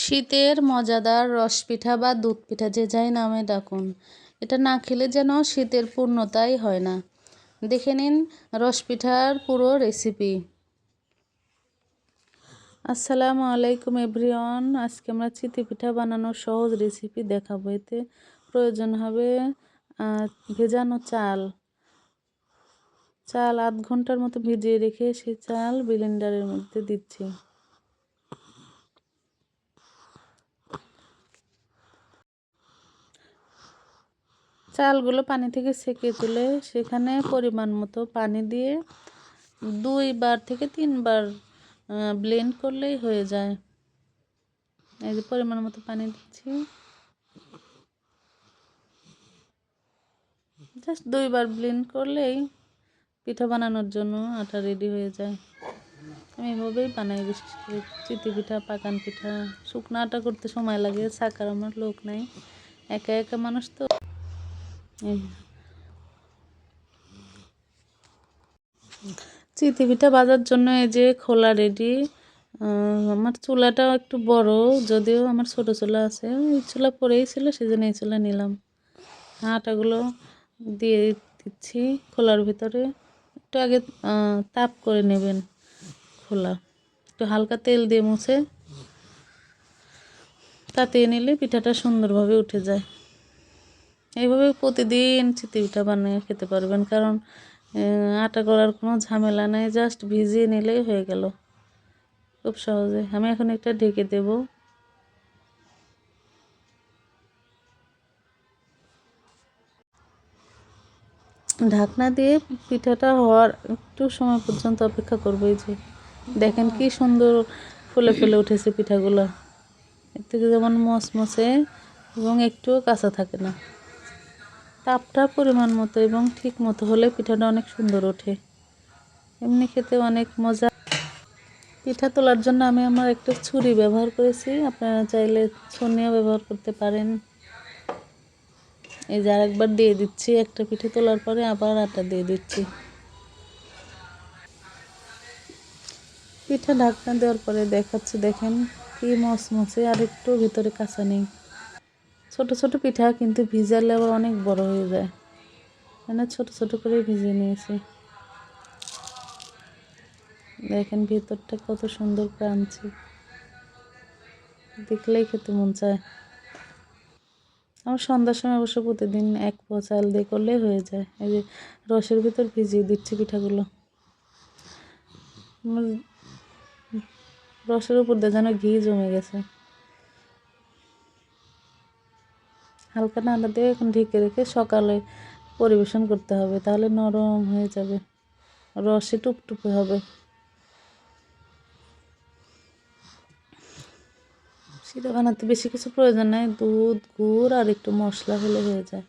শীতের মজাদার রস পিঠা বা দুধ পিঠা যে যাই নামে ডাকুন, এটা না খেলে যেন শীতের পূর্ণতাই হয় না। দেখে নিন রস পিঠার পুরো রেসিপি। আসসালামু আলাইকুম এভরিওয়ান, আজকে আমরা চিতি পিঠা বানানোর সহজ রেসিপি দেখাবো। এতে প্রয়োজন হবে ভেজানো চাল। চাল আধ ঘণ্টার মতো ভিজিয়ে রেখে সেই চাল ব্লেন্ডারের মধ্যে দিচ্ছি। চালগুলো পানি থেকে সেকে তুলে সেখানে পরিমাণ মতো পানি দিয়ে দুইবার থেকে তিনবার ব্লেন্ড করলেই হয়ে যায়। এই যে পরিমাণ মতো পানি দিচ্ছি। জাস্ট দুইবার ব্লেন্ড করলেই পিঠা বানানোর জন্য আটা রেডি হয়ে যায়। আমি এভাবেই বানাই, বিশেষ করে চিতি পিঠা, পাকান পিঠা। শুকনো আটা করতে সময় লাগে সাকার আমার লোক নাই। একা একা মানুষ তো চিতি পিঠা বাজার জন্য এই যে খোলা রেডি আমার চুলাটাও একটু বড়, যদিও আমার ছোট চুলা আছে, এই চুলা পরেই ছিল সেজন্য এই চুলা নিলাম। আটাগুলো দিয়ে দিচ্ছি খোলার ভিতরে, একটু আগে তাপ করে নেবেন খোলা। একটু হালকা তেল দিয়ে মুছে, তাতে নিলে পিঠাটা সুন্দরভাবে উঠে যায়। এইভাবে প্রতিদিন চিতি বানিয়ে খেতে পারবেন, কারণ আটা করার কোনো ঝামেলা নেই জাস্ট ভিজিয়ে নিলেই হয়ে গেল। খুব সহজে। আমি এখন একটা ঢেকে দেব। ঢাকনা দিয়ে পিঠাটা হওয়ার একটু সময় পর্যন্ত অপেক্ষা করব যে। দেখেন কি সুন্দর ফুলে ফুলে উঠেছে পিঠাগুলো। এর থেকে যেমন মচমচে এবং একটুও কাঁচা থাকে না। তাপটা পরিমাণ মতো এবং ঠিক মতো হলে পিঠাটা অনেক সুন্দর ওঠে। এমনি খেতে অনেক মজা। পিঠা তোলার জন্য আমি আমার একটা ছুরি ব্যবহার করেছি। আপনারা চাইলে ছনিও ব্যবহার করতে পারেন। এই যে আরেকবার দিয়ে দিচ্ছি, একটা পিঠে তোলার পরে আবার আটা দিয়ে দিচ্ছি। পিঠা ঢাকনা দেওয়ার পরে দেখাচ্ছি, দেখেন কি মচমচে আর একটু ভিতরে কাঁচা নেই। ছোট ছোট পিঠা, কিন্তু ভিজালে আবার অনেক বড় হয়ে যায়। মানে ছোট ছোট করে ভিজিয়ে নিয়েছি। দেখেন ভিতরটা কত সুন্দর ক্রাঞ্চি। দেখলেই খেতে মন চায়। আমার সন্ধ্যার সময় অবশ্য প্রতিদিন এক পো চাল দিয়ে করলেই হয়ে যায়। এই যে রসের ভিতর ভিজিয়ে দিচ্ছি পিঠাগুলো। রসের উপর দিয়ে যেন ঘি জমে গেছে। হালকা নাড়া দিয়ে এখন ঢেকে রেখে সকালে পরিবেশন করতে হবে, তাহলে নরম হয়ে যাবে, রসে টুপটুপে হবে। সেটা বানাতে বেশি কিছু প্রয়োজন নেই, দুধ, গুড় আর একটু মশলা হলে হয়ে যায়।